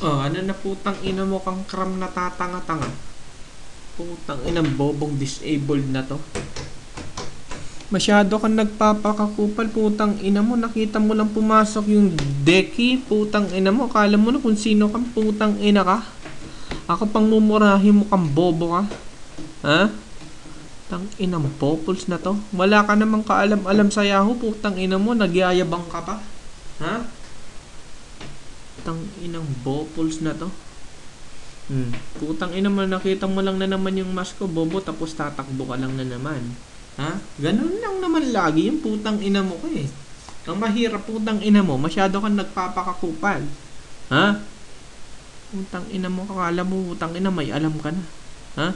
Oh, ano na putang ina mo kang kram na tatanga-tanga. Putang ina bobong disabled na to. Masyado kang nagpapakakupal, putang ina mo. Nakita mo lang pumasok yung deki, putang ina mo. Akala mo na kung sino kang putang ina ka. Ako pang mumurahin mo kang bobo ka. Ha? Tang ina mo, populs na to. Wala ka namang kaalam-alam sa Yahoo, putang ina mo. Nagyayabang ka pa. Ha? Tang inang bopuls na to. Hmm. Putang ina mo, nakita mo lang na naman yung mask ko, bobo, tapos tatakbo ka lang na naman. Ha? Ganun lang naman lagi yung putang ina mo ko eh. Ang mahirap putang ina mo, masyado kang nagpapakakupal. Ha? Putang ina mo, kakala mo, putang ina, may alam ka na. Ha?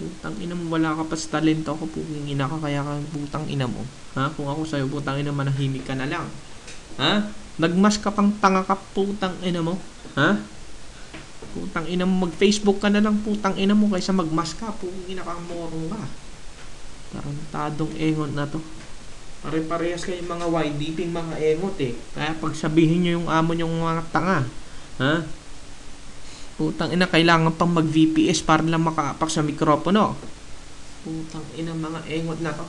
Putang ina mo, wala ka pa sa talento ako, putang ina ka, kaya ka putang ina mo. Ha? Kung ako sa'yo, putang ina, manahimik ka na lang. Ha? Nagmas ka pang tanga ka, putang ina mo. Ha? Putang ina mo, mag-Facebook ka na lang, putang ina mo, kaysa magmas ka, putang ina ka, morong ka. Tarantadong engot na to. Pare-parehas kayong mga YDP, mga engot eh. Kaya pag sabihin nyo yung amo yung mga tanga, ha? Putang ina, kailangan pang mag-VPS para lang makaapak sa mikropono. Putang ina, mga engot na to.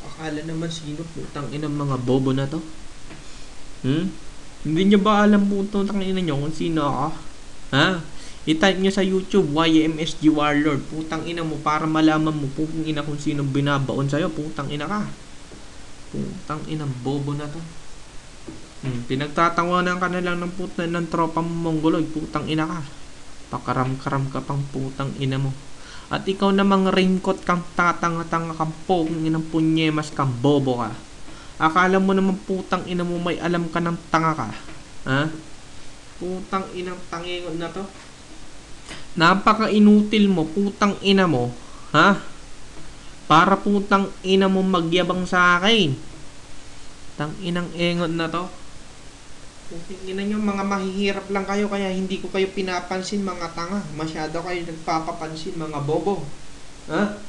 Akala naman sino, putang ina, mga bobo na to. Hmm? Hindi nyo ba alam putang ina nyo kung sino ako? Ha? I-type nyo sa YouTube, YMSG Warlord. Putang ina mo, para malaman mo, putang ina kung sino binabaon sa'yo. Putang ina ka. Putang ina, bobo na to. Hmm, pinagtatawanan ka na lang ng puta ng tropa mo mongoloid. Putang ina ka. Pakaram-karam ka pang putang ina mo. At ikaw namang raincoat kang tatanga-tanga kang pong inang punyemas kang bobo ka. Akala mo naman putang ina mo may alam ka ng tanga ka. Ha? Putang inang tangingon na to. Napaka-inutil mo, putang ina mo. Ha? Para putang ina mo magyabang sa akin. Tang inang engon na to. Ina nyo, mga mahihirap lang kayo kaya hindi ko kayo pinapansin mga tanga. Masyado kayo nagpapapansin mga bobo. Ha?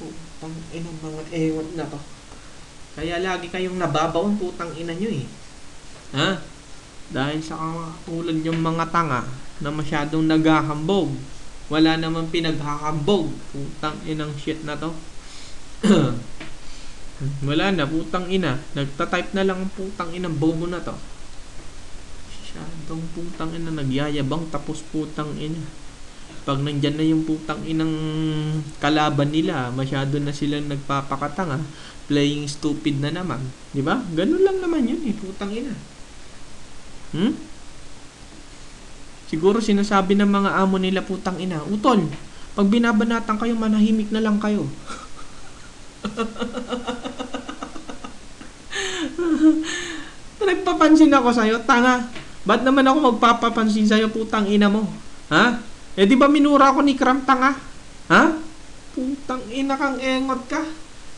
Putang ina mga engon na to. Kaya lagi kayong nababaon putang ina nyo eh. Ha? Dahil sa tulad yung mga tanga na masyadong naghahambog. Wala naman pinaghahambog. Putang inang shit na to. Wala na, putang ina. Nagta-type na lang ang putang inang bobo na to. Masyadong putang ina nagyayabang tapos putang ina. Pag nandyan na yung putang inang kalaban nila, masyado na silang nagpapakatanga, playing stupid na naman. Di ba? Ganun lang naman yun eh, putang ina. Hmm? Siguro sinasabi ng mga amo nila putang ina, Utol, pag binabanatan kayo, manahimik na lang kayo. Nagpapansin ako sa'yo, tanga. Ba't naman ako magpapapansin sa'yo, putang ina mo? Ha? Eh di ba minura ko ni Kram tanga? Ha? Putang ina kang engot ka.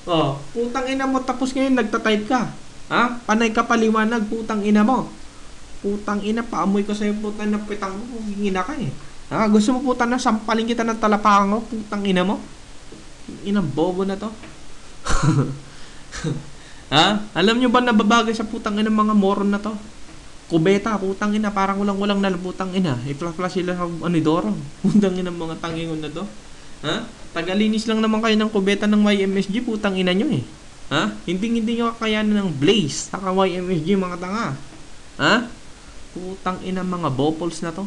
Oh, putang ina mo tapos ngayon nagta-type ka. Ha? Panay ka paliwanag, putang ina mo. Putang ina, paamoy ko sa'yo, putang na pitang mo, hingina ka eh. Ha? Gusto mo putang na sampalin kita ng talapakan mo, putang ina mo? Ina, bobo na to. ha? Alam nyo ba nababagay sa putang ina mga moron na to? Kubeta, putang ina, parang walang-walang na putang ina. I-flash sila sa anidoro. Putang ina mga tangingon na to. Ha? Tagalinis lang naman kayo ng kubeta ng YMSG, putang ina nyo eh. Ha? Hindi hindi nyo kakayanan ng Blaze, saka YMSG mga tanga. Ha? Putang ina mga bopols na to.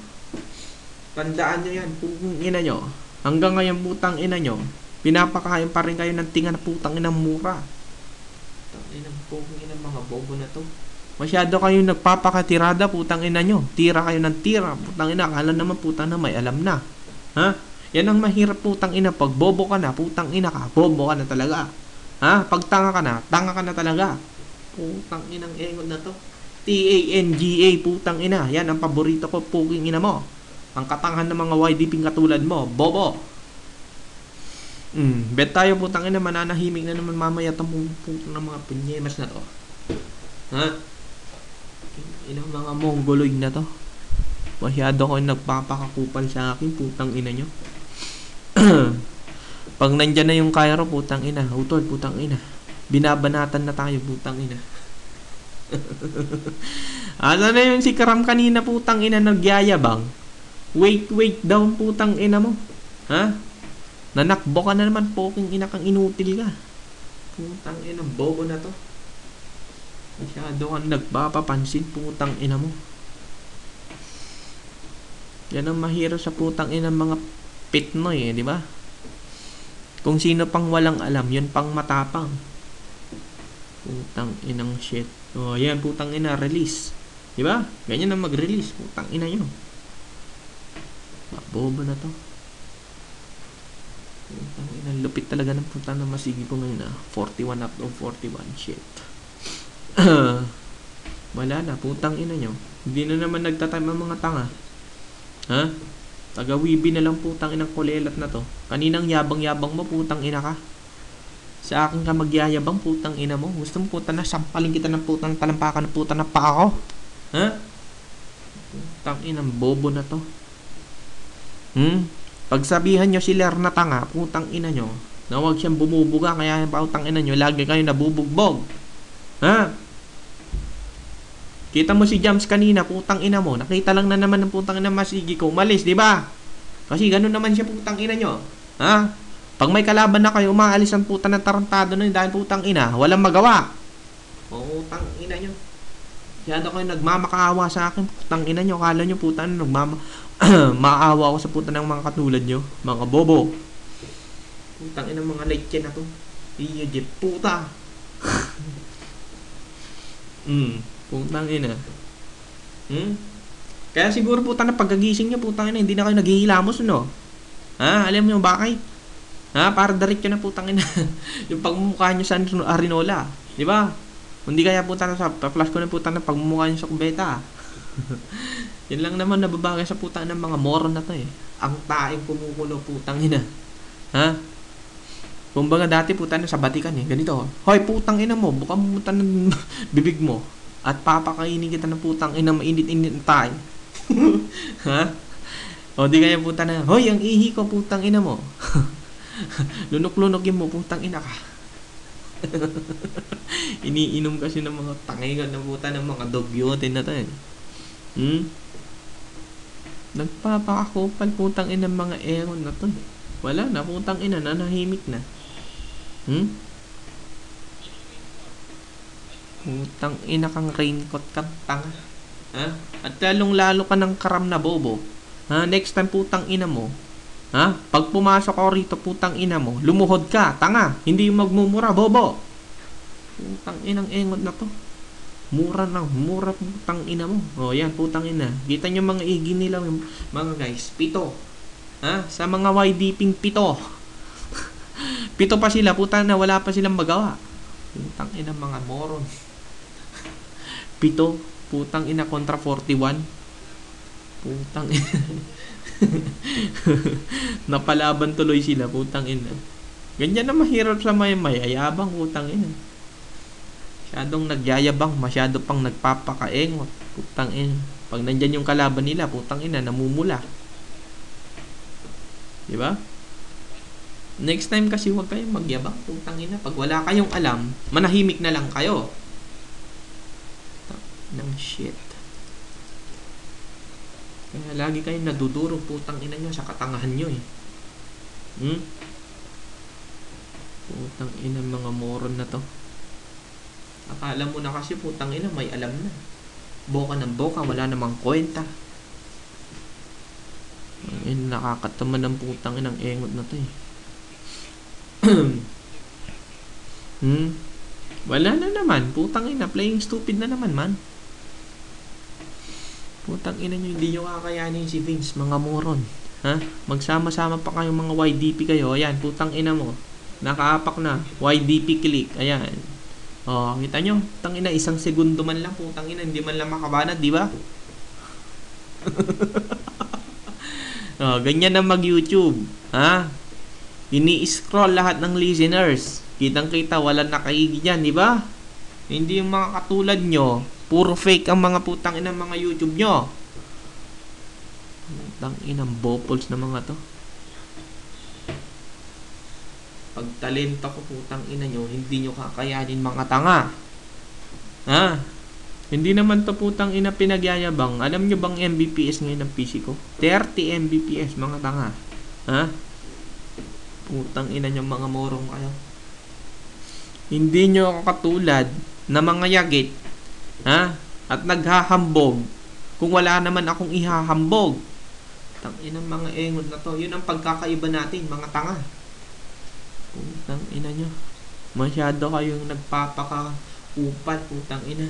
Tandaan nyo yan, putang ina nyo. Hanggang ngayon putang ina nyo, pinapakain pa rin kayo ng tinga na putang ina mura. Putang ina, putang ina mga bobo na to. Masyado kayo nagpapakatirada, putang ina nyo. Tira kayo ng tira, putang ina. Akala naman putang na may alam na. Ha? Yan ang mahirap putang ina. Pag bobo ka na, putang ina ka, bobo ka na talaga. Ha? Pag tanga ka na, tanga ka na talaga. Putang inang engon na to. T-A-N-G-A, putang ina. Yan ang paborito ko, puking ina mo. Ang katangahan ng mga YDP katulad mo, bobo. Hmm, bet tayo putang ina, mananahimik na naman mamaya itong putang ng mga punyemas na to. Ha? Inang mga mongoloid na to. Masyado ko nagpapakakupal sa akin, putang ina nyo. Pag nandyan na yung Cairo, putang ina. Utol, putang ina. Binabanatan na tayo, putang ina. Ano na yun si Karam kanina putang ina nagyayabang? Wait, wait down putang ina mo. Ha? Nanakbo ka na naman poking ina kang inutil ka. Putang ina, bobo na to. Masyado kang nagpapapansin putang ina mo. Yan ang mahirap sa putang ina mga pitnoy eh, di ba? Kung sino pang walang alam, yun pang matapang. Putang inang shit. Oh, yan, putang ina, release. Di ba? Ganyan na mag-release. Putang ina nyo. Bobo na to. Putang ina, lupit talaga ng putang na masigi ko ngayon ah. 41 up to 41. Shit. Wala na, putang ina nyo. Hindi na naman nagtatime ang mga tanga. Ha? Taga-wibi na lang putang inang kulelat na to. Kaninang yabang-yabang mo, putang ina ka. Sa akin ka magyayabang, putang ina mo. Gusto mo putang na sampalin kita ng putang talampakan ng putang na pa ako. Ha? Putang inang bobo na to. Hmm? Pagsabihan nyo si Ler na tanga, putang ina nyo, na huwag siyang bumubuga, kaya putang ina nyo, lagi kayo nabubugbog. Ha? Kita mo si Jams kanina, putang ina mo. Nakita lang na naman ng putang ina masigi ko. Umalis, di ba? Kasi ganun naman siya putang ina nyo. Ha? Pag may kalaban na kayo, umaalis ang putang ng tarantado na dahil putang ina. Walang magawa. Putang ina nyo. Masyado kayo nagmamakaawa sa akin. Putang ina nyo. Kala nyo putang ina, nagmama... Maawa ako sa putang ng mga katulad nyo. Mga bobo. Putang ina mga leche na to. Je puta. Hmm. Putang ina. Hmm? Kaya siguro putang na pagkagising niya, putang ina, hindi na kayo naghihilamos, no? Ha? Alam niyo bakit? Ha? Para diretso na putang ina. yung pagmumukha niyo sa Arinola. Di ba? Hindi kaya putang na sa flash ko na putang na pagmumukha niyo sa kubeta. Yan lang naman nababagay sa putang ng mga moron na to eh. Ang taing kumukulo putang ina. Ha? Kumbaga dati putang na sa batikan eh. Ganito. Hoy putang ina mo, buka mo putang ng bibig mo. At papakainin kita ng putang ina mainit-init na tayo. ha? O di kaya putang na, hoy ang ihi ko putang ina mo. Lunok-lunok mo putang ina ka. Iniinom kasi ng mga tangigan na puta ng mga dogyote na to eh. Hmm? Nagpapakakupal putang ina ng mga eron na to. Wala na, putang ina, nanahimik na. Hmm? Putang ina kang raincoat kang tanga. Ha? At lalong lalo ka ng karam na bobo. Ha? Next time putang ina mo. Ha? Pag pumasok ako rito putang ina mo, lumuhod ka, tanga. Hindi yung magmumura, bobo. Putang inang engot na to. Mura na, mura putang ina mo. O yan, putang ina. Kita nyo mga igi nila, mga guys, pito. Ha? Sa mga YDPing pito. pito pa sila, putang na, wala pa silang magawa. Putang ina mga moron. Pito, putang ina kontra 41. Putang ina. Napalaban tuloy sila, putang ina. Ganyan na mahirap sa may mayayabang, putang ina. Masyadong nagyayabang, masyado pang nagpapakaengot, putang ina. Pag nandyan yung kalaban nila, putang ina, namumula. Di ba? Next time kasi huwag kayong magyabang, putang ina. Pag wala kayong alam, manahimik na lang kayo. Ng shit. Kaya lagi kayong nadudurog putang ina nyo sa katangahan nyo eh. Hmm? Putang ina mga moron na to. Akala mo na kasi putang ina may alam na. Boka ng boka, wala namang kwenta. Ang nakakataman ng putang inang engot na to eh. hmm? Wala na naman. Putang ina, playing stupid na naman man. Putang ina nyo, hindi nyo kakayanin si Vince, mga moron. Ha? Magsama-sama pa kayong mga YDP kayo. Ayan, putang ina mo. Nakaapak na. YDP click. Ayan. Oh, kita nyo? Putang ina, isang segundo man lang. Putang ina, hindi man lang makabanat, di ba? oh, ganyan na mag-YouTube. Ha? Ini-scroll lahat ng listeners. Kitang-kita, walang nakaigi dyan, di ba? Hindi yung mga katulad nyo, puro fake ang mga putang inang mga YouTube nyo. Putang inang bopols na mga to. Pag talento ko putang ina nyo, hindi nyo kakayanin mga tanga. Ha? Hindi naman to putang ina pinagyayabang. Alam nyo bang Mbps ngayon ng PC ko? 30 Mbps, mga tanga. Ha? Putang ina nyo mga morong kayo. Hindi nyo ako katulad na mga yagit. Ha? At naghahambog. Kung wala naman akong ihahambog. Tang ina mga engon na to. Yun ang pagkakaiba natin, mga tanga. Putang ina nyo. Masyado kayong nagpapaka upal, putang ina.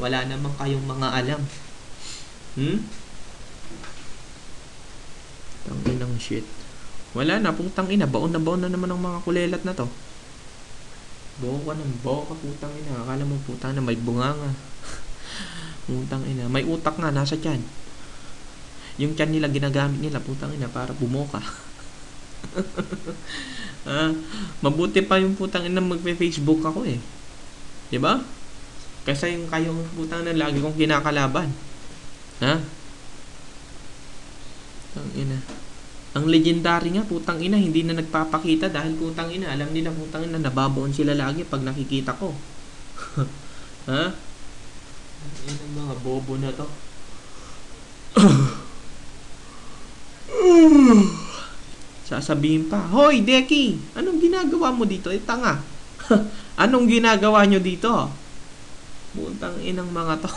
Wala naman kayong mga alam. Hmm? Tang inang shit. Wala na, putang ina. Baon na baon na naman ang mga kulelat na to. Bawa ka ng bawa ka, putang ina. Akala mo, putang na may bunganga. Putang ina. May utak nga, nasa tiyan. Yung tiyan nila, ginagamit nila, putang ina, para bumoka. ah, mabuti pa yung putang ina magpe-Facebook ako eh. 'Di ba? Kasi yung kayong putang na lagi kong kinakalaban. Ha? Putang ina. Ang legendary nga, putang ina, hindi na nagpapakita dahil putang ina, alam nila putang ina, nababaon sila lagi pag nakikita ko. ha? Ang ina mga bobo na to. Sasabihin pa, Hoy, Deki! Anong ginagawa mo dito? Eh, tanga. anong ginagawa nyo dito? Puntang inang mga to.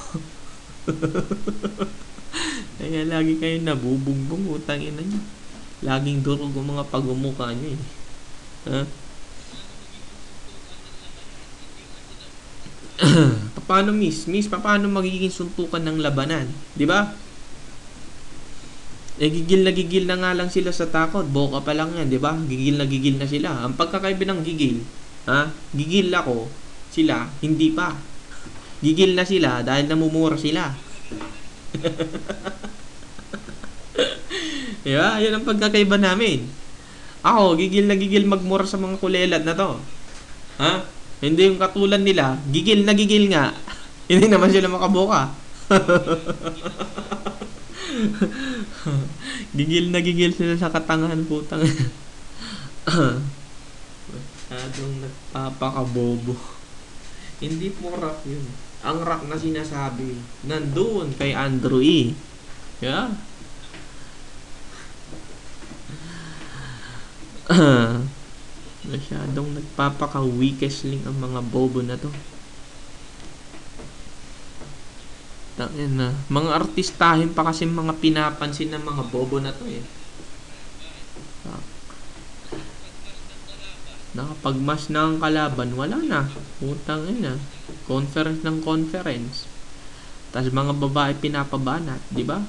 Kaya lagi kayo nabubugbong, utang ina nyo. Laging durog ang mga pagmumukha nyo eh. Ha? paano miss? Miss, paano magiging suntukan ng labanan? Di ba? Eh, gigil na gigil na nga lang sila sa takot. Boka pa lang yan, di ba? Gigil na gigil na sila. Ang pagkakaiba ng gigil, ha? Gigil ako, sila, hindi pa. Gigil na sila dahil namumura sila. di ba? Yan ang pagkakaiba namin. Ako, gigil na gigil magmura sa mga kulelat na to. Ha? Hindi yung katulad nila, gigil na gigil nga. Hindi naman sila makaboka. gigil na gigil sila sa katangahan putang. Masyadong nagpapakabobo. Hindi po rap yun. Ang rap na sinasabi, nandoon kay Andrew E. Yeah. Masyadong nagpapaka-weakest link ang mga bobo na to. Tangin na. Mga artistahin pa kasi mga pinapansin ng mga bobo na to eh. Nakapagmas na ang kalaban, wala na. Utang ina. Conference ng conference. Tapos mga babae pinapabanat, di ba?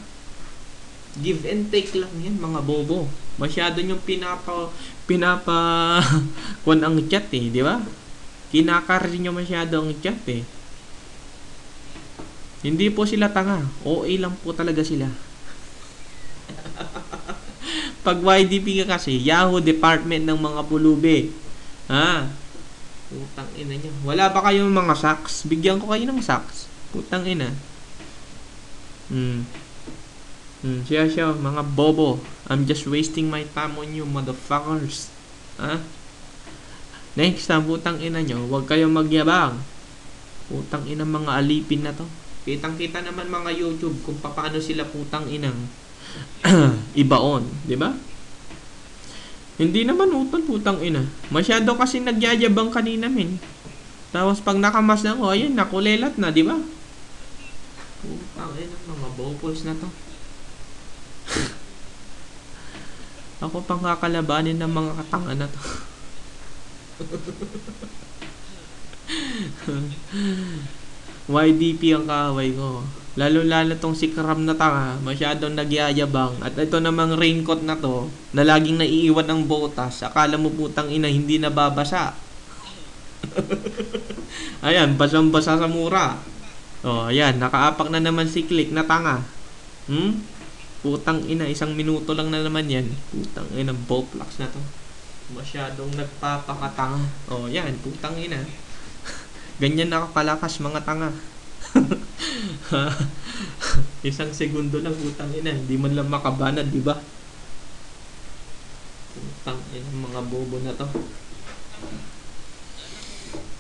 Give and take lang yan, mga bobo. Masyado yung pinapa pinapa kun ang chat eh, di ba? Kinakar nyo masyado ang chat eh. Hindi po sila tanga. OA lang po talaga sila. Pag YDP ka kasi, Yahoo Department ng mga pulubi. Ha? Putang ina niya. Wala ba kayong mga socks? Bigyan ko kayo ng socks. Putang ina. Hmm. Hmm, siya siya, mga bobo. I'm just wasting my time on you, motherfuckers. Ha? Next time, putang ina nyo, huwag kayong magyabang. Putang ina mga alipin na to. Kitang-kita naman mga YouTube kung paano sila putang inang ibaon, di ba? Hindi naman utol putang ina. Masyado kasi nagyayabang kanina min. Tapos pag nakamas na ko, ayun, nakulelat na, di ba? Putang ina, mga bopos na to. Ako pang kakalabanin ng mga katanga na to. YDP ang kaaway ko. Lalo-lalo tong si Kram na tanga, masyadong nagyayabang. At ito namang raincoat na to, na laging naiiwan ng botas. Akala mo putang ina, hindi nababasa. ayan, basang-basa sa mura. Oh, ayan, nakaapak na naman si Click na tanga. Hmm? Putang ina, isang minuto lang na naman yan. Putang ina, Boplax na to. Masyadong nagpapakatanga. Oh, yan, putang ina. Ganyan na kalakas mga tanga. Isang segundo lang putang ina, hindi man lang makabanad, di ba? Putang ina mga bobo na to.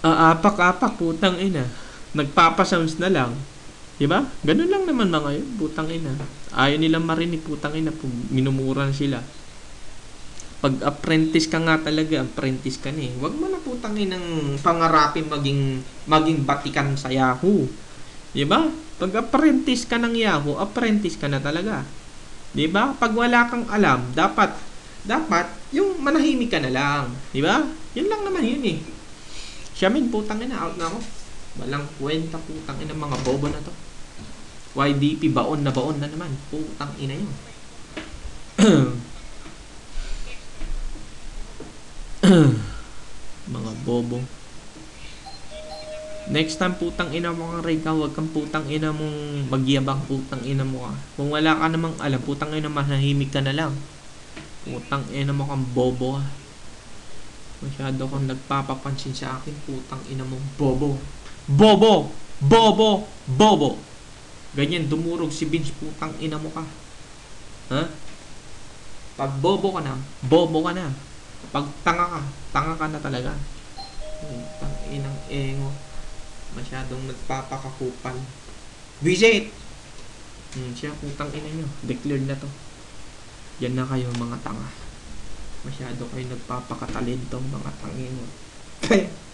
Aapak-apak putang ina. Nagpapasounds na lang. Diba? Ganun lang naman mga yun, putang ina. Ayaw nilang marinig, putang ina, minumura sila. Pag apprentice ka nga talaga, apprentice ka na eh. Huwag mo na putang inang pangarapin maging, maging batikan sa Yahoo. Diba? Pag apprentice ka ng Yahoo, apprentice ka na talaga. 'Di ba? Pag wala kang alam, dapat dapat yung manahimik ka na lang, 'di ba? Yun lang naman yun eh. Siya min putang ina out na ako. Walang kwenta putang ina mga bobo na to. YDP baon na baon na naman. Putang ina yun. mga bobo. Next time putang ina mo kang Rayka, wag kang putang ina mong magyabang putang ina mo ka. Kung wala ka namang alam, putang ina manahimik ka na lang. Putang ina mo kang bobo ka. Masyado kang nagpapapansin sa akin, putang ina mong bobo. Bobo! Bobo! Bobo! Ganyan, dumurog si Vince, putang ina mo ka. Ha? Pag bobo ka na, bobo ka na. Pag tanga ka, tanga ka na talaga. Putang inang engo. Masyadong nagpapakakupal. Visit! Hmm, siya, putang ina nyo. Declared na to. Yan na kayo mga tanga. Masyado kayo nagpapakatalentong mga tangin. Kaya,